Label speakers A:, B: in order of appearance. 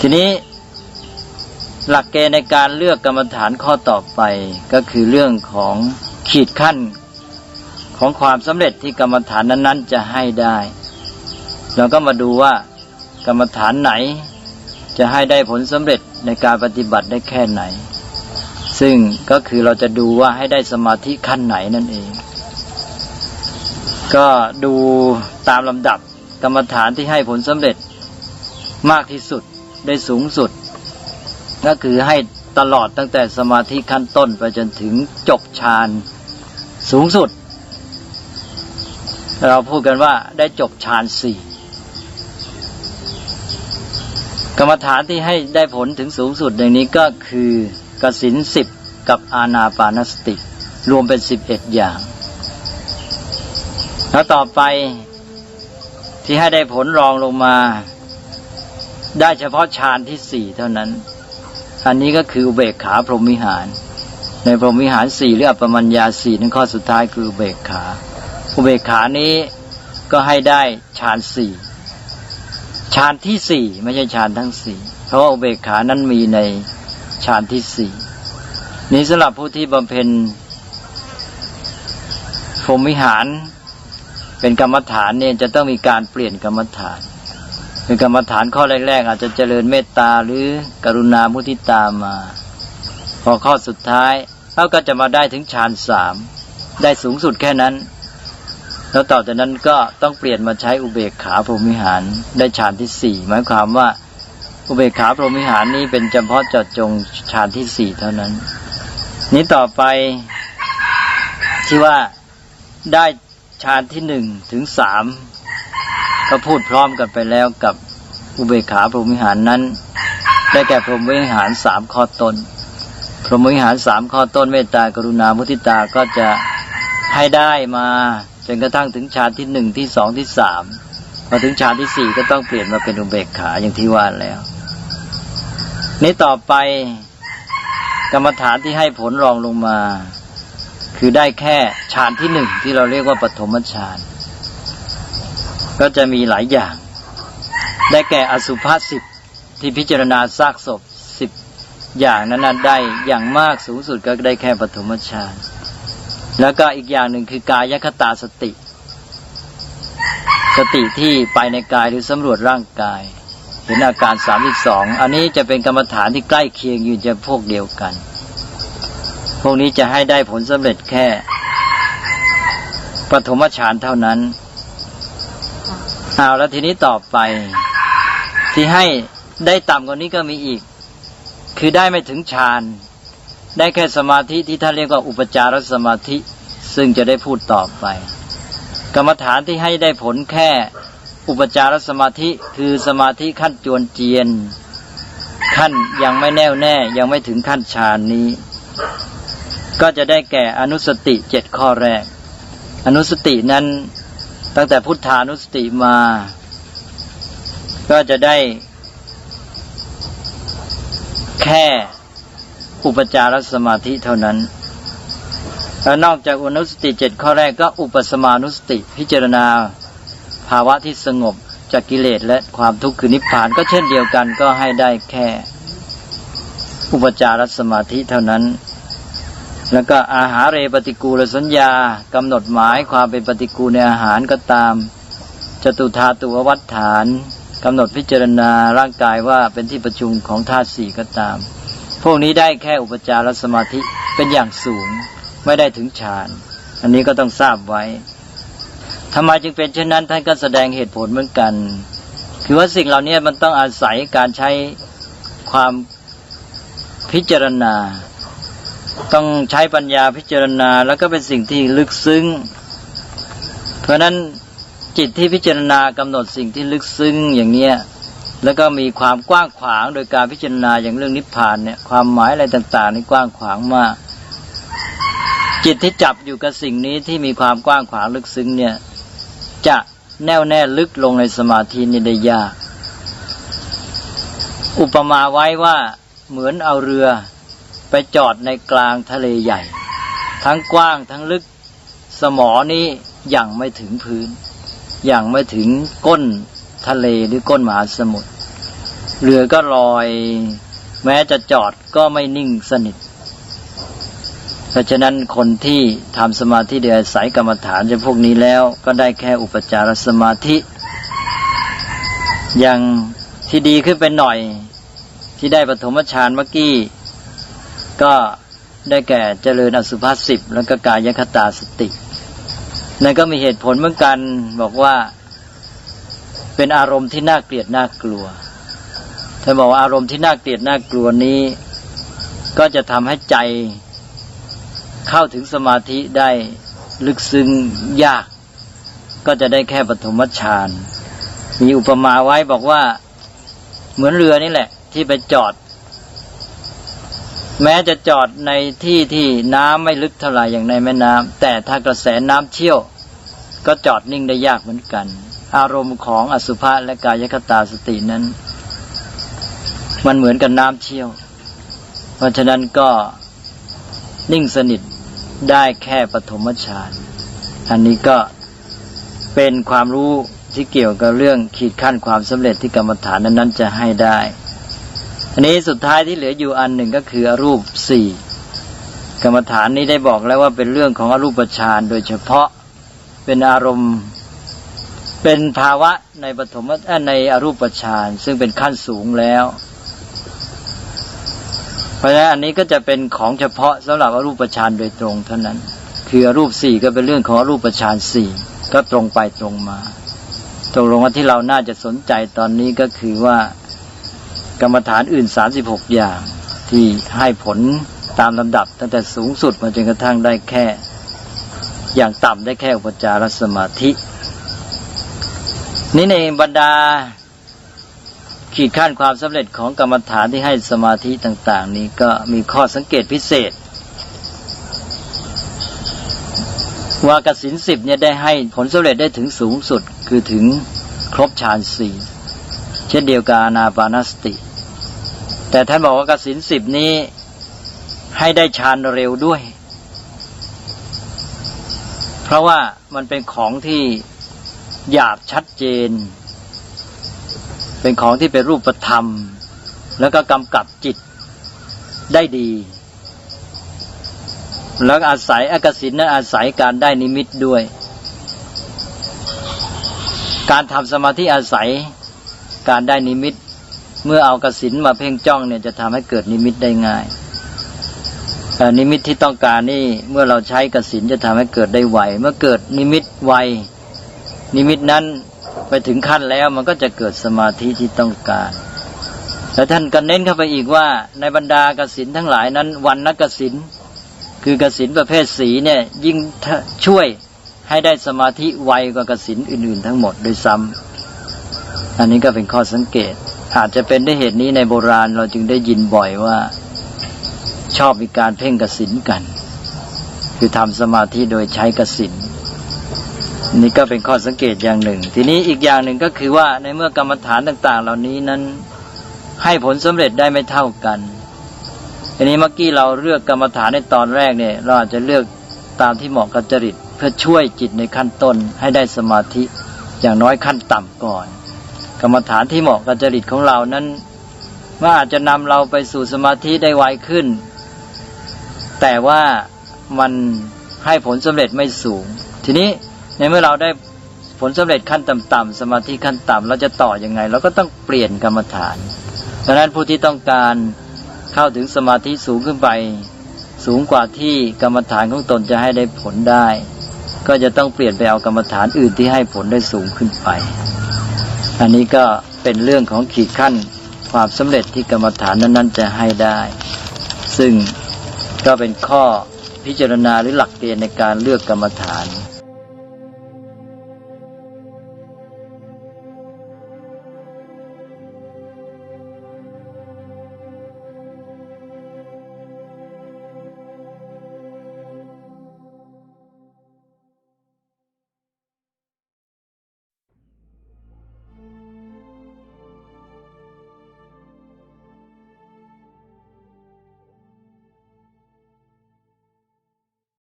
A: ทีนี้หลักเกณฑ์ในการเลือกกรรมฐานข้อต่อไปก็คือเรื่องของขีดขั้นของความสำเร็จที่กรรมฐานนั้นๆ จะให้ได้ เราก็มาดูว่ากรรมฐานไหน จะให้ได้ผลสำเร็จในการปฏิบัติได้แค่ไหน ซึ่งก็คือเราจะดูว่าให้ได้สมาธิขั้นไหนนั่นเอง ก็ดูตามลำดับกรรมฐานที่ให้ผลสำเร็จมากที่สุด ได้สูงสุด ก็คือให้ตลอดตั้งแต่สมาธิขั้นต้นไปจนถึงจบฌานสูงสุด เราพูดกันว่าได้จบฌานสี่กรรมฐานที่ให้ได้ผลถึงสูงสุดอย่างนี้ก็คือกสินสิบกับอาณาปานสติ รวมเป็นสิบเอ็ดอย่าง แล้วต่อไปที่ให้ได้ผลรองลงมา ได้เฉพาะฌานที่สี่เท่านั้น อันนี้ก็คืออุเบกขาพรหมวิหาร ในพรหมวิหารสี่หรืออัปปมัญญาสี่นั้นข้อสุดท้ายคืออุเบกขาอุเบกขานี้ก็ให้ได้ฌานสี่ฌานที่สี่ไม่ใช่ฌานทั้งสี่เพราะาอุเบกขานั้นมีในฌานที่สี่นี้สำหรับผู้ที่บำเพ็ญพรหมวิหารเป็นกรรมฐานเนี่ยจะต้องมีการเปลี่ยนกรรมฐาน เป็นกรรมฐานข้อแรกๆ อาจจะเจริญเมตตาหรือกรุณามุทิตามา พอข้อสุดท้ายเราก็จะมาได้ถึงฌานสามได้สูงสุดแค่นั้น แล้วต่อจากนั้นก็ต้องเปลี่ยนมาใช้อุเบกขาพรหมิหารได้ฌานที่สี่หมายความว่า อุเบกขาพรหมิหารนี้เป็นเฉพาะเจาะจงฌานที่สี่เท่านั้น นี้ต่อไปที่ว่าได้ฌานที่หนึ่งถึงสาม ก็พูดพร้อมกันไปแล้วกับอุเบกขาพรหมวิหารนั้น ได้แก่พรหมวิหารสามข้อต้น พรหมวิหารสามข้อต้นเมตตากรุณามุทิตาก็จะให้ได้มาจนกระทั่งถึงฌานที่หนึ่งที่สองที่สามพอถึงฌานที่สี่ก็ต้องเปลี่ยนมาเป็นอุเบกขาอย่างที่ว่าแล้ว นี้ต่อไปกรรมฐานที่ให้ผลรองลงมา คือได้แค่ฌานที่หนึ่งที่เราเรียกว่าปฐมฌาน ก็จะมีหลายอย่าง ได้แก่อสุภาสิบที่พิจารณาซากศพสิบอย่างนั้นได้อย่างมากสูงสุดก็ได้แค่ปฐมฌานแล้วก็อีกอย่างหนึ่งคือกายคตาสติ สติที่ไปในกายหรือสำรวจร่างกายเห็นอาการสามสิบสองอันนี้จะเป็นกรรมฐานที่ใกล้เคียงอยู่จะพวกเดียวกัน พวกนี้จะให้ได้ผลสำเร็จแค่ปฐมฌานเท่านั้น เอาแล้วทีนี้ต่อไป ที่ให้ได้ต่ำกว่านี้ก็มีอีก คือได้ไม่ถึงฌาน ได้แค่สมาธิที่ท่านเรียกว่าอุปจารสมาธิ ซึ่งจะได้พูดต่อไป กรรมฐานที่ให้ได้ผลแค่อุปจารสมาธิคือสมาธิขั้นจวนเจียน ขั้นยังไม่แน่วแน่ยังไม่ถึงขั้นฌานนี้ ก็จะได้แก่อนุสติเจ็ดข้อแรก อนุสตินั้น ตั้งแต่พุทธานุสติมา ก็จะได้ แค่อุปจารสมาธิเท่านั้น แล้วนอกจากอนุสติเจ็ดข้อแรกก็อุปสมานุสติ พิจารณาภาวะที่สงบจากกิเลสและความทุกข์คือนิพพานก็เช่นเดียวกันก็ให้ได้แค่ อุปจารสมาธิเท่านั้น แล้วก็อาหารเรปฏิกูลสัญญากำหนดหมายความเป็นปฏิกูลในอาหารก็ตาม จตุธาตุววัฏฐานกำหนดพิจารณาร่างกายว่าเป็นที่ประชุมของธาตุสี่ก็ตาม พวกนี้ได้แค่อุปจารสมาธิเป็นอย่างสูง ไม่ได้ถึงฌาน อันนี้ก็ต้องทราบไว้ทำไมจึงเป็นเช่นนั้นท่านก็แสดงเหตุผลเหมือนกัน คือว่าสิ่งเหล่านี้มันต้องอาศัยการใช้ความพิจารณา ต้องใช้ปัญญาพิจารณา แล้วก็เป็นสิ่งที่ลึกซึ้ง เพราะนั้นจิตที่พิจารณากำหนดสิ่งที่ลึกซึ้งอย่างเนี้ยแล้วก็มีความกว้างขวางโดยการพิจารณาอย่างเรื่องนิพพานเนี่ยความหมายอะไรต่างๆนี่กว้างขวางมาก จิตที่จับอยู่กับสิ่งนี้ที่มีความกว้างขวางลึกซึ้งเนี่ย จะแน่วแน่ลึกลงในสมาธินี่ได้ยาก อุปมาไว้ว่าเหมือนเอาเรือ ไปจอดในกลางทะเลใหญ่ ทั้งกว้างทั้งลึกสมอนี้ยังไม่ถึงพื้นยังไม่ถึงก้นทะเลหรือก้นมหาสมุทรเรือก็ลอย แม้จะจอดก็ไม่นิ่งสนิทเพราะฉะนั้นคนที่ทำสมาธิโดยอายกรรมฐานจะพวกนี้แล้วก็ได้แค่อุปจารสมาธิ อย่างที่ดีขึ้นไปหน่อย ที่ได้ปฐมฌานเมื่อกี้ ก็ได้แก่เจริญอสุภาสิบแล้วก็กายคตาสตินั่นก็มีเหตุผลเหมือนกันบอกว่า เป็นอารมณ์ที่น่าเกลียดน่ากลัวท่านบอกว่าอารมณ์ที่น่าเกลียดน่ากลัวนี้ ก็จะทำให้ใจเข้าถึงสมาธิได้ลึกซึ้งยาก ก็จะได้แค่ปฐมฌานมีอุปมาไว้บอกว่า เหมือนเรือนี่แหละ ที่ไปจอด แม้จะจอดในที่ที่น้ำไม่ลึกเท่าไหร่อย่างในแม่น้ำแต่ถ้ากระแสน้ำเชี่ยว ก็จอดนิ่งได้ยากเหมือนกัน อารมณ์ของอสุภะและกายคตาสตินั้น มันเหมือนกับน้ำเชี่ยว เพราะฉะนั้นก็นิ่งสนิทได้แค่ปฐมฌานอันนี้ก็เป็นความรู้ที่เกี่ยวกับเรื่องขีดขั้นความสำเร็จที่กรรมฐานนั้นๆจะให้ได้ อันนี้สุดท้ายที่เหลืออยู่อันหนึ่งก็คืออรูปสี่กรรมฐานนี้ได้บอกแล้วว่าเป็นเรื่องของอรูปฌานโดยเฉพาะเป็นอารมณ์เป็นภาวะในปฐมในอรูปฌานซึ่งเป็นขั้นสูงแล้ว เพราะฉะนั้นอันนี้ก็จะเป็นของเฉพาะสำหรับอรูปฌานโดยตรงเท่านั้น คืออรูปสี่ก็เป็นเรื่องของอรูปฌานสี่ก็ตรงไปตรงมาตกลงว่าที่เราน่าจะสนใจตอนนี้ก็คือว่า กรรมฐานอื่นสามสิบหกอย่าง ที่ให้ผลตามลำดับ ตั้งแต่สูงสุดมาจนกระทั่งได้แค่ อย่างต่ำได้แค่อุปจารสมาธิ นี่ในบรรดา ขีดขั้นความสำเร็จของกรรมฐานที่ให้สมาธิต่าง ๆ นี้ก็มีข้อสังเกตพิเศษว่ากสินสิบเนี่ยได้ให้ผลสำเร็จได้ถึงสูงสุดคือถึงครบฌานสี่ ช่นเดียวกับอานาปานสติ แต่ท่านบอกว่ากสินสิบนี้ให้ได้ฌานเร็วด้วย เพราะว่ามันเป็นของที่หยาบชัดเจน เป็นของที่เป็นรูปธรรม แล้วก็กำกับจิตได้ดี แล้วอาศัยอากสินนั้นอาศัยการได้นิมิตด้วย การทำสมาธิอาศัย การได้นิมิต เมื่อเอากสินมาเพ่งจ้องเนี่ยจะทำให้เกิดนิมิตได้ง่ายนิมิตที่ต้องการนี่เมื่อเราใช้กสินจะทำให้เกิดได้ไวเมื่อเกิดนิมิตไวนิมิตนั้นไปถึงขั้นแล้วมันก็จะเกิดสมาธิที่ต้องการแล้วท่านก็เน้นเข้าไปอีกว่า ในบรรดากสินทั้งหลายนั้น วันนักกสินคือกสินประเภทสีเนี่ยยิ่งช่วยให้ได้สมาธิไวกว่ากสินอื่น ๆ ทั้งหมดโดยซ้ำ อันนี้ก็เป็นข้อสังเกต อาจจะเป็นได้เหตุนี้ในโบราณเราจึงได้ยินบ่อยว่า ชอบมีการเพ่งกสินกัน คือทำสมาธิโดยใช้กสินนี่ก็เป็นข้อสังเกตอย่างหนึ่ง ทีนี้อีกอย่างหนึ่งก็คือว่าในเมื่อกรรมฐานต่าง ๆ เหล่านี้นั้นให้ผลสำเร็จได้ไม่เท่ากันทีนี้เมื่อกี้เราเลือกกรรมฐานในตอนแรกเนี่ย เราอาจจะเลือกตามที่เหมาะกับจริต เพื่อช่วยจิตในขั้นต้นให้ได้สมาธิอย่างน้อยขั้นต่ำก่อน กรรมฐานที่เหมาะกับจริตของเรานั้นว่าอาจจะนำเราไปสู่สมาธิได้ไวขึ้น แต่ว่ามันให้ผลสำเร็จไม่สูง ทีนี้ในเมื่อเราได้ผลสำเร็จขั้นต่ำๆสมาธิขั้นต่ำเราจะต่ออยังไง เราก็ต้องเปลี่ยนกรรมฐานดังนั้นผู้ที่ต้องการเข้าถึงสมาธิสูงขึ้นไป สูงกว่าที่กรรมฐานของตนจะให้ได้ผลได้ ก็จะต้องเปลี่ยนไปเอากรรมฐานอื่นที่ให้ผลได้สูงขึ้นไป อันนี้ก็เป็นเรื่องของขีดขั้นความสำเร็จที่กรรมฐานนั้น ๆ จะให้ได้ ซึ่งก็เป็นข้อพิจารณาหรือหลักเกณฑ์ในการเลือกกรรมฐาน